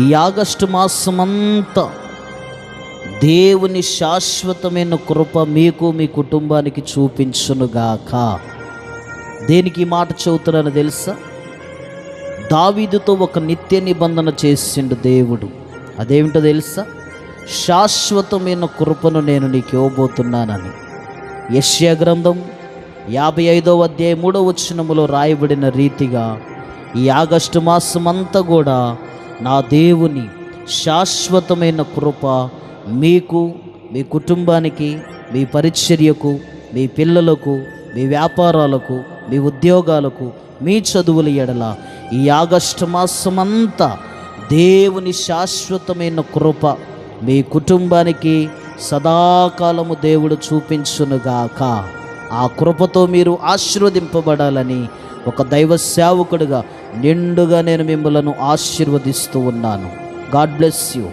ఈ ఆగస్టు మాసమంతా దేవుని శాశ్వతమైన కృప మీకు మీ కుటుంబానికి చూపించునుగాక. దేనికి మాట చెబుతున్నాను తెలుసా? దావీదుతో ఒక నిత్య నిబంధన చేసిండు దేవుడు. అదేమిటో తెలుసా? శాశ్వతమైన కృపను నేను నీకు ఇవ్వబోతున్నానని. యశ్యా గ్రంథం యాభై ఐదవ అధ్యాయ మూడవ వచనములో రాయబడిన రీతిగా ఈ ఆగస్టు మాసమంతా కూడా నా దేవుని శాశ్వతమైన కృప మీకు మీ కుటుంబానికి మీ పరిచర్యకు మీ పిల్లలకు మీ వ్యాపారాలకు మీ ఉద్యోగాలకు మీ చదువుల ఎడల ఈ ఆగస్టు మాసమంతా దేవుని శాశ్వతమైన కృప మీ కుటుంబానికి సదాకాలము దేవుడు చూపించునుగాక. ఆ కృపతో మీరు ఆశీర్వదింపబడాలని ఒక దైవ సేవకుడిగా నిండుగా నేను మిమ్మలను ఆశీర్వదిస్తూ ఉన్నాను. God bless you